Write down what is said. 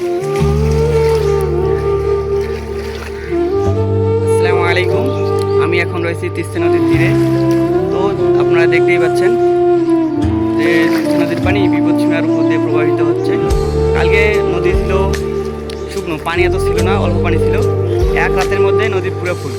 আসসালামু আলাইকুম। আমি এখন রয়েছি তিস্তা নদীর তীরে। তো আপনারা দেখতেই পাচ্ছেন যে নদীর পানি বিপদসীমার উপর দিয়ে প্রবাহিত হচ্ছে। কালকে নদী ছিল শুকনো, পানি এত ছিল না, অল্প পানি ছিল। এক রাতের মধ্যে নদী পুরো ফুল।